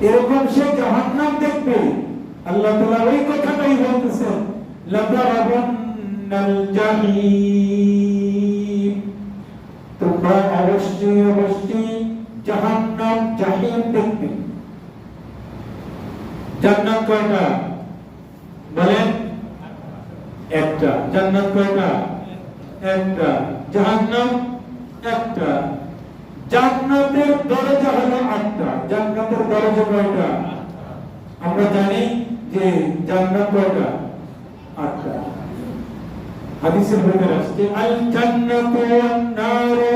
এরকম সে জাহান্নাম দেখবে। আল্লাহ তাআলা ওই কথাটাই বলতেছেন, লাতারাবুন্নাল জাহিম। তোমরা অবশ্যই অবশ্যই জাহান্নাম জাহিম দেখবে। জান্নাত কয়টা? বলেন। একটা। জান্নাত কয়টা? একটা। জাহান্নাম একটা। জান্নাতের দরজা হলো আটটা। জান্নাতের দরজা কয়টা? আমরা জানি যে জান্নাত কয়টা? আটটা। হাদিসের ভিতরে আসছে আল জান্নাতু ওয়ান নারু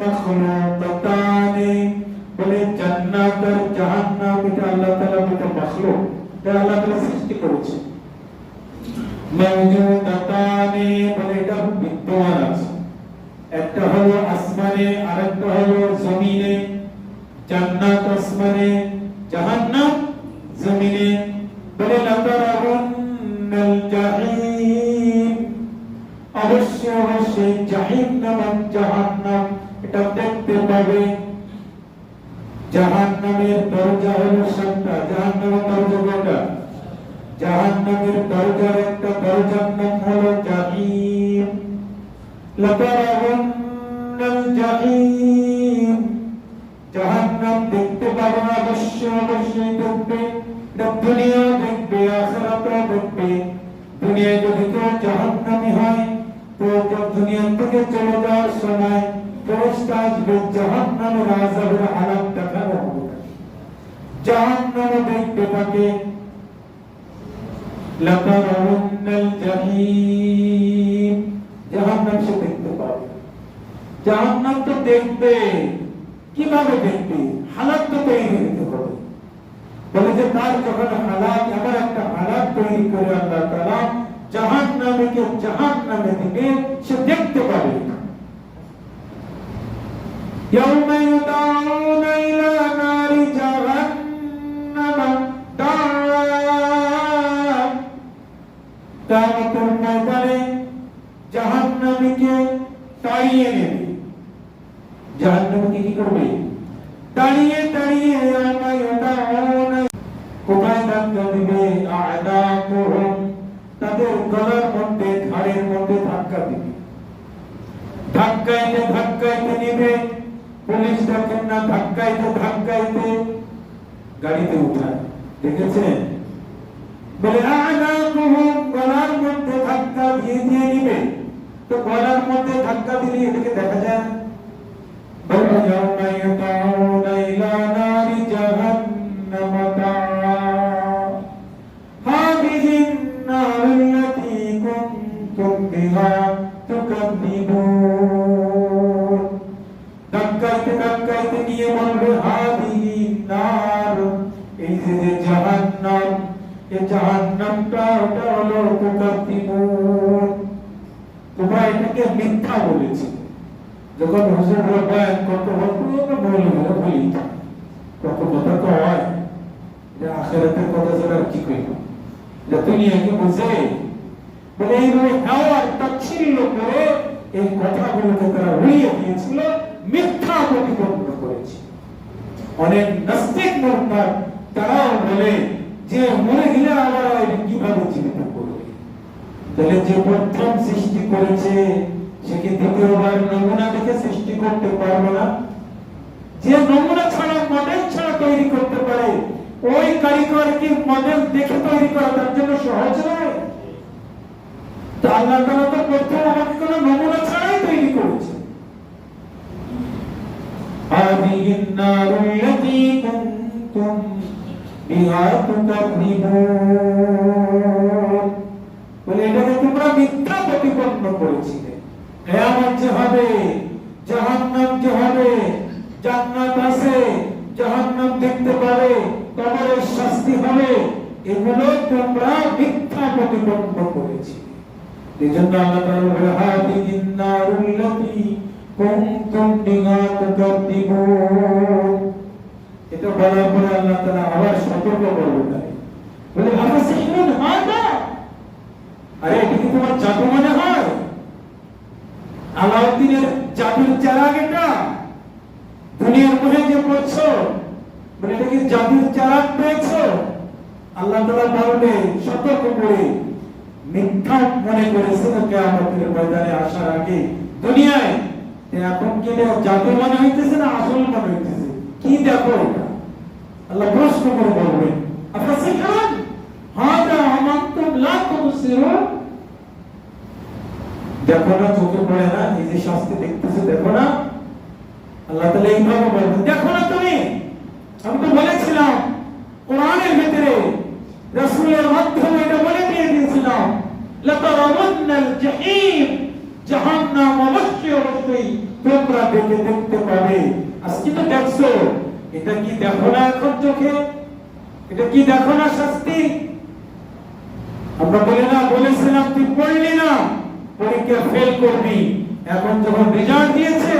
মাখলুকাতানি। বলে জান্নাত আর জাহান্নাম, এটা আল্লাহ তাআলা এটা মাখলুক। এটা আল্লাহ তাআলা সৃষ্টি করেছে। মাওজুদাতানি, বলে এটা বিদ্যমান আছে। একটা হলো আসমানে আরেকটা হলো জমিনে জান্নাত আসমানে জাহান্নাম জমিনে বলে লাতারাবুন্নাল জাহিম অবশ্যই অবশ্যই জাহিম জাহান্নাম এটা দেখতে পাবে। জাহান্নামের দরজা হলো সাতটা। জাহান্নামের দরজা কয়টা? জাহান্নামের দরজার একটা দরজার নাম হলো জাহিম। লাতারাবুন্নাল অবশ্যই অবশ্যই তো দেখতে দেখবে কীভাবে দেখবে? হালাত তো তৈরি হতে হবে। বলে যে তার যখন হালাত এমন একটা হালাত তৈরি করে আল্লাহ তাআলা জাহান্নামীকে জাহান্নামে থেকে সে দেখতে পাবে يوم يدعون إلى نار جهنم دعا কিয়ামতের ময়দানে জাহান্নামীকে তাড়িয়ে নেবে জাহান্নামীকে কি তাড়িয়ে তাড়িয়ে ইয়ামায়ুদাউন কোথায় ধাক্কা দিবে আ'দাকুহুম তাদের গলার মধ্যে ঘাড়ের মধ্যে ধাক্কা দিবে ধাক্কাইতে ধাক্কাইতে নেবে পুলিশ দেখেন না ধাক্কাইতে ধাক্কাইতে গাড়িতে উঠায় দেখেছেন বলে আ'দাকুহুম গলার মধ্যে ধাক্কা দিয়ে দিয়ে নিবে তো গলার মধ্যে ধাক্কা দিলে এটাকে দেখা যায় না بل يوم يدعون إلى نار جهنم دعا هذه النار التي كنتم بها تكذبون ধাক্কাইতে ধাক্কাইতে নিয়ে বলবে হাদিহি নার এই যে যে জাহান্নাম এই জাহান্নামটা ওটা হলো তুকাদ্দিমুন তোমরা এটাকে মিথ্যা বলেছো যখন হুজুর বলেন, কত বলতে বলি বলে বলি? কত কথা তো হয়। যে আখেরাতের কথা ছাড়া আর কি কইব? যে দুনিয়াকে বুঝে। বলে এইভাবে হাওয়ার তাচ্ছিল্য করে এই কথাগুলোকে তারা উড়িয়ে দিয়েছিল, মিথ্যা প্রতিপন্ন করেছে। অনেক নাস্তিক মোরতার তারাও বলে, যে মরে আবার কীভাবে জীবিত করবে? তাহলে যে প্রথম সৃষ্টি করেছে সে কি দ্বিতীয়বার নমুনা দেখে সৃষ্টি করতে পারবে না যে নমুনা ছাড়া মডেল ছাড়া তৈরি করতে পারে ওই কারিগর কি মডেল দেখে তৈরি করা তার জন্য সহজ নয় তা আল্লাহ তাআলা তো প্রথম আমাকে কোনো নমুনা ছাড়াই তৈরি করেছে هذه النار التي كنتم بها تكذبون বলে এটাকে তোমরা মিথ্যা প্রতিপন্ন করেছিলে কেয়ামত যে হবে, জাহান্নাম যে হবে, জান্নাত আছে, জাহান্নাম দেখতে পাবে, কবরের শাস্তি হবে, এগুলো তোমরা মিথ্যা প্রতিপন্ন করেছিলে এজন্য আল্লাহ তাআলা বলে হাদিহিন নারুল্লাতী কুনতুম বিহা তুকাদ্দিবুন এটা বলার পরে আল্লাহ তাআলা আবার সতর্ক করবেন বলে, আফাসিহুন, হাদা? আরে, এটা কি তোমার জাদু মনে হয়? আলাউদ্দিনের জাদুর চারাগ এটা দুনিয়ার মনে যে পড়ছো বলে এটা কি জাদুর চালাক পেয়েছ? আল্লাহ তাআলা বলবে সতর্ক করে মিথ্যা মনে করেছিল কিয়ামতের ময়দানে আসার আগে। দুনিয়ায় এখন কি জাদু মনে হইতেছে না আসল মনে হইতেছে? কি দেখো এটা? আল্লাহ প্রশ্ন করে বলবেন, আপনার শিখান হাদা আমান্তুম লা তুবসিরুন? দেখো না, চোখে পড়ে না যে শাস্তি দেখতেছো, দেখো না। আল্লাহ তাআলা এইভাবে বলবেন দেখো না তুমি, আমি তো বলেছিলাম, কোরআনের ভিতরে রাসূলের মাধ্যমে এটা বলে দিয়ে দিয়েছিলাম জাহিম জাহান্নাম অবশ্যই অবশ্যই তোমরা দেখে দেখতে পাবে। আজকে তো দেখছ, এটা কি দেখো না এখন চোখে? এটা কি দেখো না শাস্তি? আমরা বলে না, বলেছিলাম, তুই পড়লি না। পরীক্ষা ফেল করবি। এখন যখন রেজাল্ট দিয়েছে,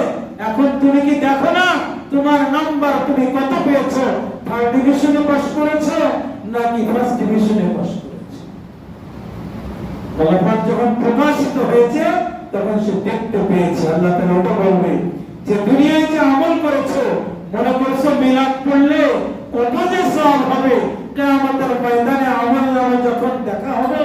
এখন তুমি কি দেখো না? তোমার নাম্বার তুমি কত পেয়েছ? থার্ড ডিভিশনে পাস করেছ নাকি ফার্স্ট ডিভিশনে পাস করেছ? ফলাফল যখন প্রকাশিত হয়েছে, তখন সে দেখতে পেয়েছে। আল্লাহ তাআলা ওটা বলবে। যে দুনিয়ায় যে আমল করেছ, মনে করছ মিলাদ পড়লে কত যে সওয়াব হবে। কিয়ামতের ময়দানে আমল নামে যখন দেখা হবে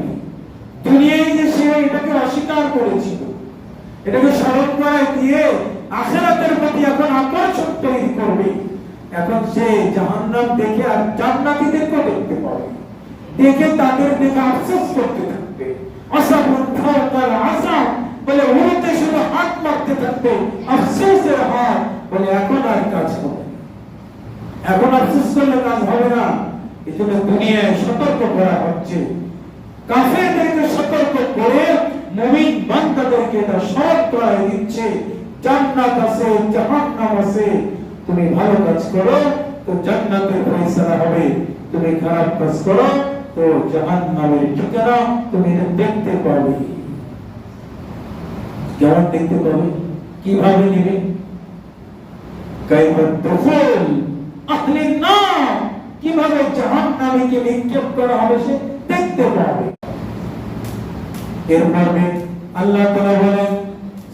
সে জাহান্নাম দেখে আর জান্নাতীদেরকে দেখতে পাবে? দেখে তাদের দেখে আফসোস করতে থাকবে। আসাবুন ফাওকাল আসাব বলে উড়তে শুধু হাত মারতে থাকবে, আফসোসের হাত বলে, এখন আর কাজ হবে এখন আফসোস করলে কাজ হবে না। এই জন্য দুনিয়ায় সতর্ক করা হচ্ছে। কাফেরদেরকে সতর্ক করে মুমিন বান্দাদেরকে এটা সৎ করাই দিচ্ছে। জান্নাত আছে, জাহান্নাম আছে। তুমি ভালো কাজ করো, তো জান্নাতের ফয়সালা হবে। তুমি খারাপ কাজ করো, তো জাহান্নামের ঠিকানা তুমি এটা দেখতে পাবে। কেমন দেখতে পাবে? কীভাবে নেবে? কাইফা দুখুল, আহলে নার, কীভাবে জাহান্নামীকে নিক্ষেপ করা হবে সে দেখতে পাবে। এরপরে আল্লাহ তাআলা বলেন,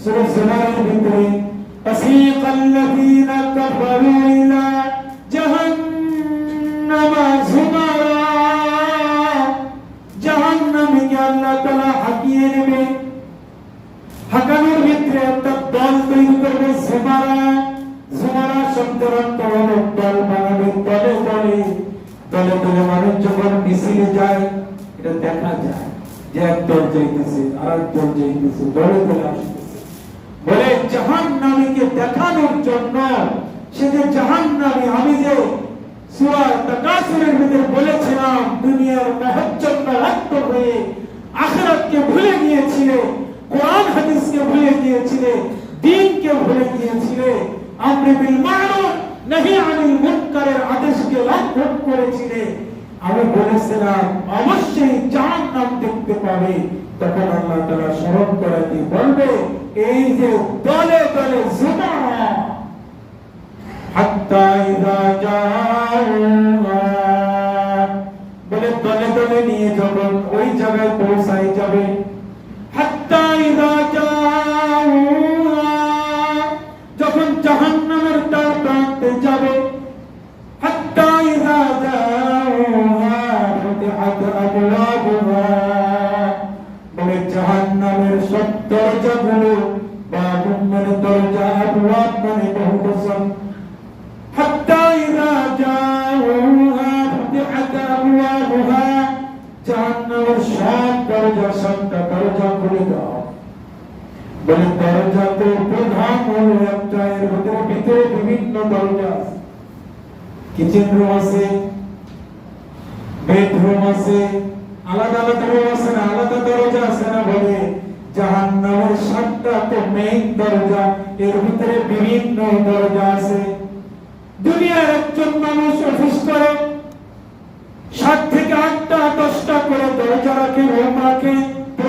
সূরা জুমারের ভিতরে فسيق الذين كفروا إلى جهنم زمرا জাহান্নামীকে আল্লাহ তাআলা হাঁকিয়ে নেবে হাঁকানোর ভিতরে একটা দল তৈরি করবে জুমারা জুমারা শব্দের অর্থ হলো দল বানাবে দলে দলে দলে দলে মানুষ যখন মিছিলে যায় এটা দেখা যায় যে এক দল যাইতেছে আর এক দল যাইতেছে দলে দলে আসতেছে বলে জাহান নামীকে দেখানোর জন্য সে যে জাহান নামী আমি যে সুরা তাকাসুরের ভিতরে বলেছিলাম, দুনিয়ার হয়ে ভুলে কোরআন হাদিসকে ভুলে দ্বীনকে ভুলে বিল নহি আনিল মুনকারের আদেশকে লঙ্ঘন করেছিলে। আমি বলেছিলাম, অবশ্যই জাহান্নাম দেখতে পাবে। তখন আল্লাহ তাআলা স্মরণ করাতে বলবে এই যে দলে দলে জাউহা বলে দলে দলে নিয়ে যখন ওই জায়গায় পৌঁছায় যাবে দরজা খুলে দাও বলে দরজা তো প্রধান একটা এর ভিতরে ভিতরে বিভিন্ন দরজা আছে। কিচেন রুম আছে বেডরুম আছে, আলাদা আলাদা রুম আছে না, আলাদা দরজা আছে না বলে জাহান্নামের সাতটা তো মেইন দরজা, এর ভিতরে বিভিন্ন দরজা আছে। দুনিয়ার একজন মানুষ অফিস সাত থেকে আটটা, দশটা করে দরজা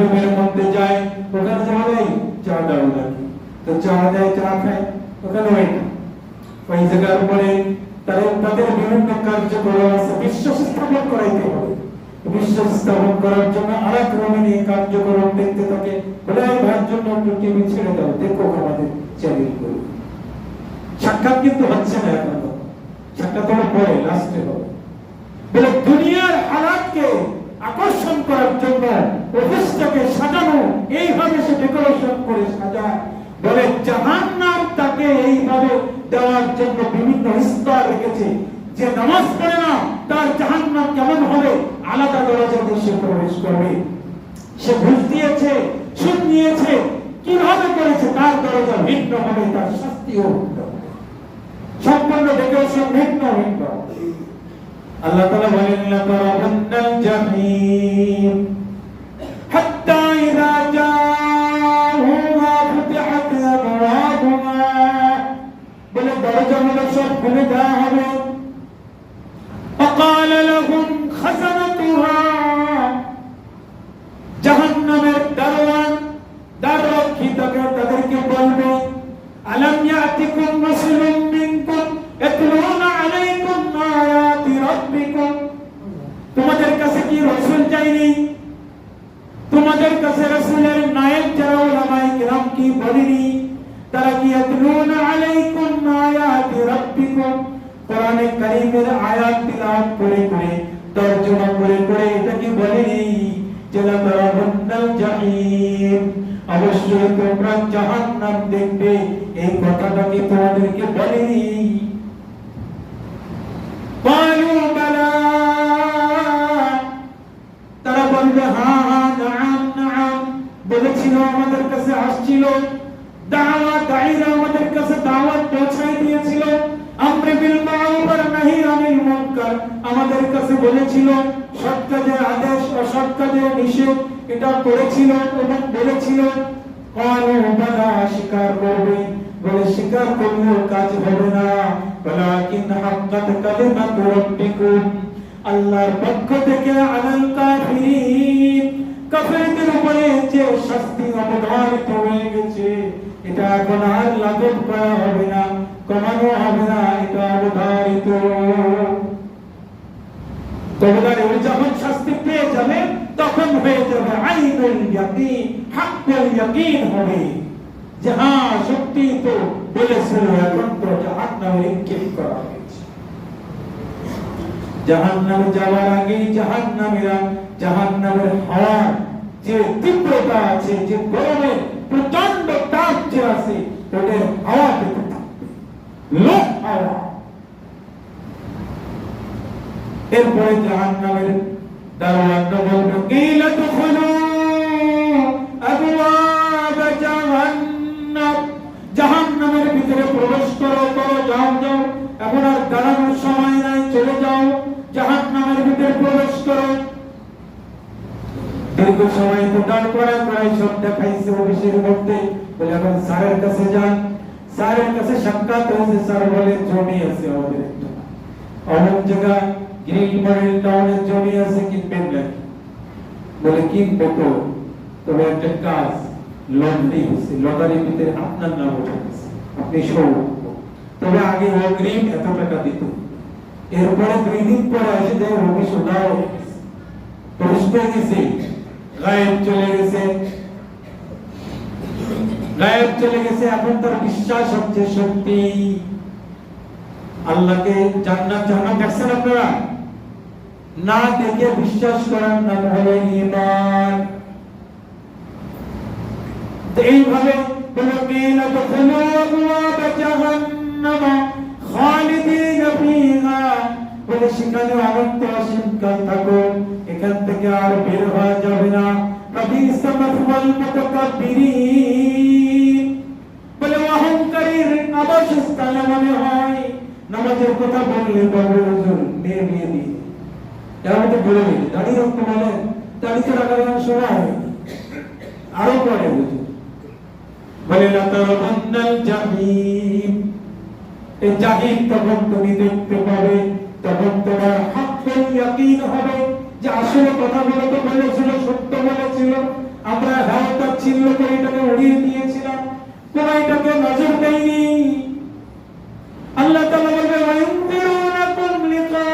রুমের মধ্যে যায় ওখানে যাওয়া যায়? চা দাও নাকি? তো চা দেয়, চা খায়, ওখানে ওই ওই জায়গার তাদের তাদের বিভিন্ন কার্যক্রম আছে বিশ্বাস স্থাপন করাইতে হবে। বিশ্বাস স্থাপন করার জন্য আর এক রুমে নিয়ে কার্যক্রম দেখতে থাকে। বলে ভাইয়ের জন্য একটু ছেড়ে দাও, দেখো আমাদের চ্যানেল করে। সাক্ষাৎ কিন্তু হচ্ছে না এখন সাক্ষাৎ হলো পরে লাস্টে হবে। বলে দুনিয়ার হালাতকে আকর্ষণ করার জন্য অফিসটাকে সাজানো, এইভাবে সে ডেকোরেশন করে সাজায়। বলে, জাহান্নাম তাকে এইভাবে দেওয়ার জন্য বিভিন্ন স্তর রেখেছে। যে নামাজ পড়ে না, তার জাহান্নাম কেমন হবে? আলাদা দরজা দিয়ে সে প্রবেশ করবে। সে ঘুষ দিয়েছে, সুদ নিয়েছে, কীভাবে করেছে তার দরজা ভিন্ন হবে, তার শাস্তিও ভিন্ন সম্পূর্ণ ডেকোরেশন ভিন্ন ভিন্ন আল্লাহ তাআলা বলেন লাতারাবুন্নাল জাহিম। বলে দরজাগুলো সব খুলে দেওয়া হবে فقال لهم خزنتها জাহান্নামের দারোয়ান দ্বাররক্ষী তাকে তাদেরকে বলবে আলাম ইয়াতিকুম রাসূলুম মিনকুম ইয়াতলুনা আলাইকুম আয়াতি রাব্বিকুম তোমাদের কাছে কি রাসূল যায়নি তোমাদের কাছে রাসূলের নায়েব যারা উলামায়ে কিরাম কি বলেনি তারা কি ইয়াতলুনা আলাইকুম আয়াতি রাব্বিকুম কোরআনে কারীমের আয়াত তিলাওয়াত করে করে তরজমা করে করে এটা কি বলেনি যেটা তারা বন্নাল জাহিম অবশ্যই তোমরা জাহান্নাম দেখবে এই কথাটা কি তোমাদেরকে বলেনি قالوا بلى তারা বলবে হ্যাঁ হ্যাঁ নাম নাম বলেছিল আমাদের কাছে আসছিল দাওয়া দাইরা আমাদের কাছে দাওয়াত পৌঁছাই দিয়েছিল। আমরে বিল মারুফ নাহি আনিল মুনকার আমাদের কাছে বলেছিল সৎ আদেশ অসৎ নিষেধ। এটা করেছিল এবং বলেছিল, কালু বালা স্বীকার করবে। বলে স্বীকার করলেও কাজ হবে না। ওয়ালাকিন হাক্কাত কালিমাতু রাব্বিকুম। আল্লাহর পক্ষ থেকে আলাল কাফিরিন, কাফিরদের উপরে যে শাস্তি অবধারিত হয়ে গেছে এটা এখন আর লাগু করা হবে না, কমানো হবে না, এটা অবধারিত। তোমাদের ওই যখন শাস্তি পেয়ে যাবে, তখন হয়ে যাবে আইনুল ইয়াকিন, হাক্কুল ইয়াকিন হবে। যে হ্যাঁ সত্যি তো বলেছিল, এখন তো জাহান্নামে নিক্ষেপ করা হয়েছে। জাহান্নামে যাওয়ার আগে জাহান্নামীরা, জাহান্নামের হাওয়ার যে তীব্রতা আছে, যে গরমের তাপ আছে ওদের হাওয়া পেতে লোক হাওয়া এরপরে জাহান্নামের দারোয়ানরা বলবে কিলা তুখুলু আবওয়াব জাহান্নাম। ভিতরে প্রবেশ করো করো, যাও যাও। এখন আর দাঁড়ানোর সময় নাই, চলে যাও। জাহান্নামের ভিতরে প্রবেশ করো। দীর্ঘ সময় তো করা করাই সব দেখাইছে অফিসের মধ্যে। বলে এখন স্যারের কাছে যান। স্যারের কাছে সাক্ষাৎ হয়েছে, স্যার বলে জমি আছে আমাদের অমুক জায়গা গ্রিন মডেল টাউনের জমি আছে কিনবেন নাকি বলে কিনবো তো তবে একটা কাজ, লটারি হচ্ছে। লটারির ভিতরে আপনার নাম উঠে গেছে আপনি সৌভাগ্য। তবে আগে অগ্রিম এত টাকা দিত এরপরে দুই দিন পরে এসে দেয় অফিস হয়ে পেয়ে গেছে। গায়েব চলে গেছে। চলে গেছে, এখন তার বিশ্বাস হচ্ছে সত্যি। আল্লাহকে জান্নাত, জাহান্নাম দেখছেন আপনারা? না দেখে বিশ্বাস করার নাম হলো ঈমান। এইভাবে আবওয়াব জাহান্নাম খালিদিন ফিহা। বলে, সেখানে অসীমকাল এখান থেকে আর বের হওয়া যাবে না। কবি সমফল মুতাকাব্বিরিন। বলে, অহংকারীর আবাসস্থলে মনে হয়, নামাজের কথা বললে বলবে হুজুর মেয়ে বিয়ে দিয়ে এরা মধ্যে বলে দিল দাড়ি রক্ত বলে দাড়ি তো রাখার কোনো সময় হয়নি। আরও পরে হুজুর বলে লাতারান্নাল জাহিম। এই জাহিম তখন তুমি দেখতে পাবে, তখন তোমার হাক্কুল ইয়াকিন হবে। যে আসলে কথাগুলো তো বলেছিল সত্য বলেছিল আমরা হ্যাঁ তাচ্ছিল্য করে এটাকে উড়িয়ে দিয়েছিলাম। কোন এটাকে নজর দেয়নি। আল্লাহ তাআলা বলবে লিকা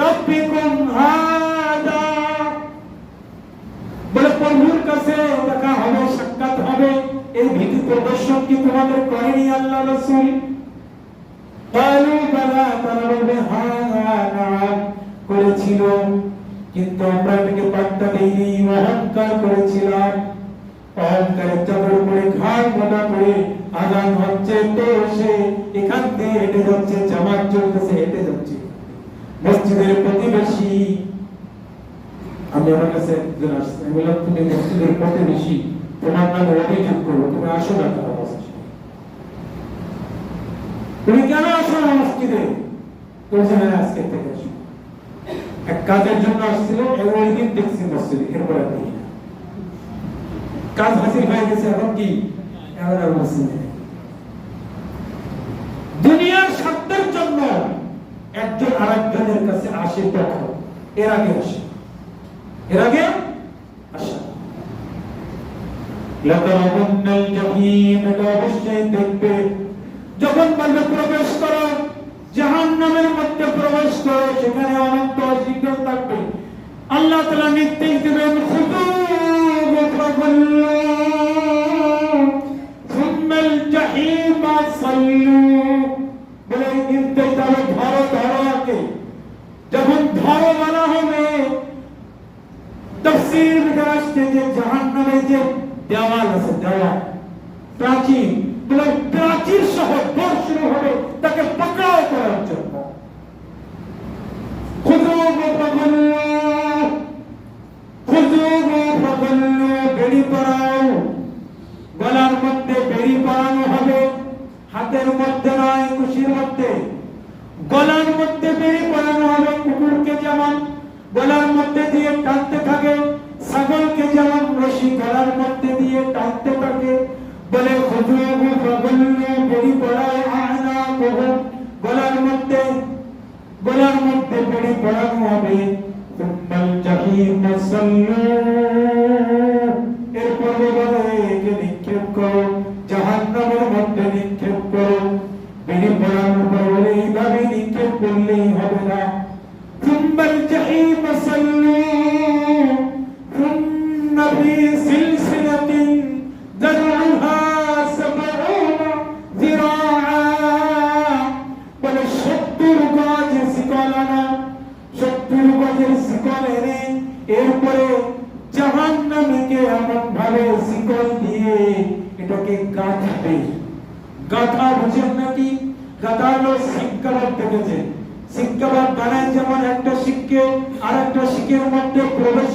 রাব্বিকুম হাদা। বলে কাছে হবে, সাক্ষাৎ হবে। এই ভীতি প্রদর্শন কি তোমাদের করেনি আল্লাহ রসুল? বালা হ্যাঁ হ্যাঁ নাম করেছিল কিন্তু আমরা এটাকে পাত্তা দেইনি, অহংকার করেছিলাম। অহংকারের চাদর উপরে ঘাড় মোটা করে আজান হচ্ছে তো সে এখান থেকে হেঁটে যাচ্ছে, জামাত চলতেছে, হেঁটে যাচ্ছে। মসজিদের প্রতিবেশী, আমি আমার কাছে একজন আসছে, আমি বললাম, তুমি মসজিদের প্রতিবেশী, তোমার নামে অভিযোগ করব তুমি আসো না মসজিদে? তুমি কেন আসো না মসজিদে? না আজকে থেকে আসো। এক কাজের জন্য আসছিল এবং ওই দিন এরপর আর কাজ হাসিল হয়ে গেছে এখন কি? আর দুনিয়ার স্বার্থের জন্য একজন আরেকজনের কাছে আসে এর আগে আসে। এর আগে আসে। লাতারাবুন্নাল জাহিম এটা অবশ্যই দেখবে। যখন বলবে প্রবেশ করো মধ্যে প্রবেশ করো সেখানে অনন্ত অশীঘ্র থাকবে আল্লাহ তাআলা নির্দেশ দেবেন খুদুহু ফাগুল্লু সুম্মাল জাহিমা সাল্লু বলে এই নির্দেশ দেবে ধরো ধরো আগে যখন ধরো বলা হবে তফসির ভিতরে আসছে যে জাহান্নামের যে দেওয়াল আছে দেওয়াল প্রাচীর বলে প্রাচীর সহ দৌড় শুরু হবে তাকে মধ্যে নয় কুশির মধ্যে, গলার মধ্যে বেড়ি পরানো হবে কুকুরকে যেমন, গলার মধ্যে দিয়ে টানতে থাকে, ছাগলকে যেমন রশি গলার মধ্যে দিয়ে টানতে থাকে, বলে খুজুবু ফাগুল্লু বেড়ি পরায় আনা বহু গলার মধ্যে গলার মধ্যে বেড়ি পরানো হবে। সুম্মাল জাহিম সাল্লু এরপর বলে, একে নিক্ষেপ করো। নিক্ষেপ করলেই হবে না সুম্মাল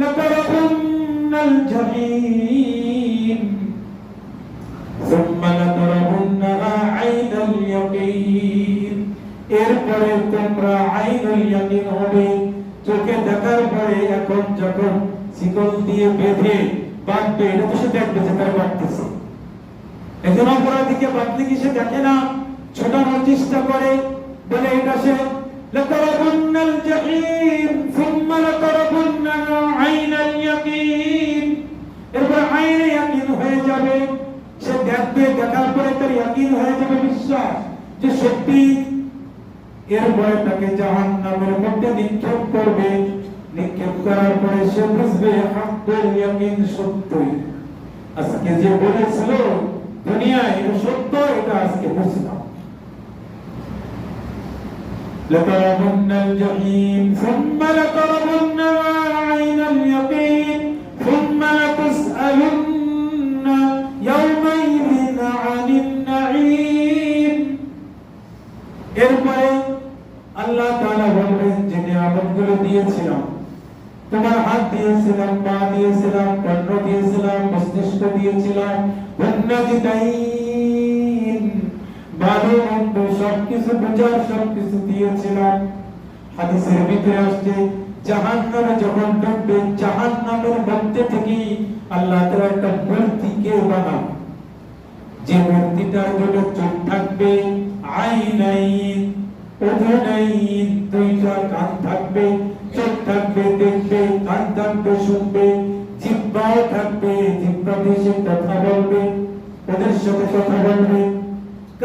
লাতারাবুন্নাল জাহিম ثم لترونها عين اليقين এরপরে তোমরা আইনুল ইয়াকিন হবে চোখে দেখার পরে এখন যখন শিকল দিয়ে বেঁধে বাঁধবে এটা তো সে দেখবে যে তারা বাঁধতেছে একজন অপরাধীকে বাঁধলে কি সে দেখে না ছোটানোর চেষ্টা করে বলে এটা সে لتربن الجحيم ثم لتربنها عين اليقين এরপর আইনে ইয়াকিন হয়ে যাবে সে দেখবে দেখার পরে তার ইয়াকিন হয়ে যাবে বিশ্বাস যে সত্যি এরপরে তাকে জাহান নামের মধ্যে নিক্ষেপ করবে নিক্ষেপ করার পরে সে বুঝবে হাক্কুল ইয়াকিন সত্যই আজকে যে বলেছিল দুনিয়ায় এটা সত্য এটা আজকে বুঝলাম لترون الجحيم ثم لترونها عين اليقين ثم لتسألن يومئذ عن النعيم এরপরে আল্লাহ তাআলা বলবেন যে নিয়ামতগুলো দিয়েছিলাম তোমার হাত দিয়েছিলাম পা দিয়েছিলাম কর্ণ দিয়েছিলাম মস্তিষ্ক দিয়েছিলাম বন্যাজিতাইন ভালো মন্দ সবকিছু বোঝার সবকিছু দিয়েছিলাম। হাদিসের ভিতরে আসছে, জাহান্নামে যখন ঢুকবে জাহান্নামের মধ্যে থেকে আল্লাহ তাআলা একটা মূর্তিকে বানান যে মূর্তিটার দুটো চোখ থাকবে আইনাইন, উদুনাইন, দুইটা কান থাকবে, চোখ থাকবে, দেখবে, কান থাকবে, শুনবে জিহ্বাও থাকবে, জিহ্বা দিয়ে কথা বলবে, ওদের সাথে কথা বলবে।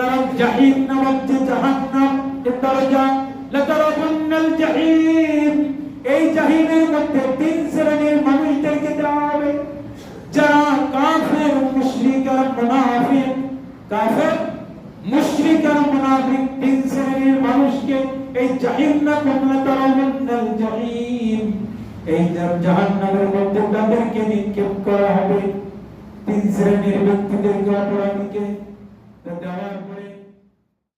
নামক যে জাহান্নাম এর দরজা লাতারাবুন্নাল জাহিম এই জাহিমের মধ্যে তিন শ্রেণির মানুষদেরকে দেওয়া হবে। যারা কাফের, মুশরিক আর মুনাফিক। কাফের, মুশরিক আর মুনাফিক তিন শ্রেণির মানুষকে এই জাহিন্নাম লাতারাবুন্নাল জাহিম। এই জাহান্নামের মধ্যে তাদেরকে নিক্ষেপ করা হবে। তিন শ্রেণির ব্যক্তিদেরকে, অপরাধীকে দেওয়ার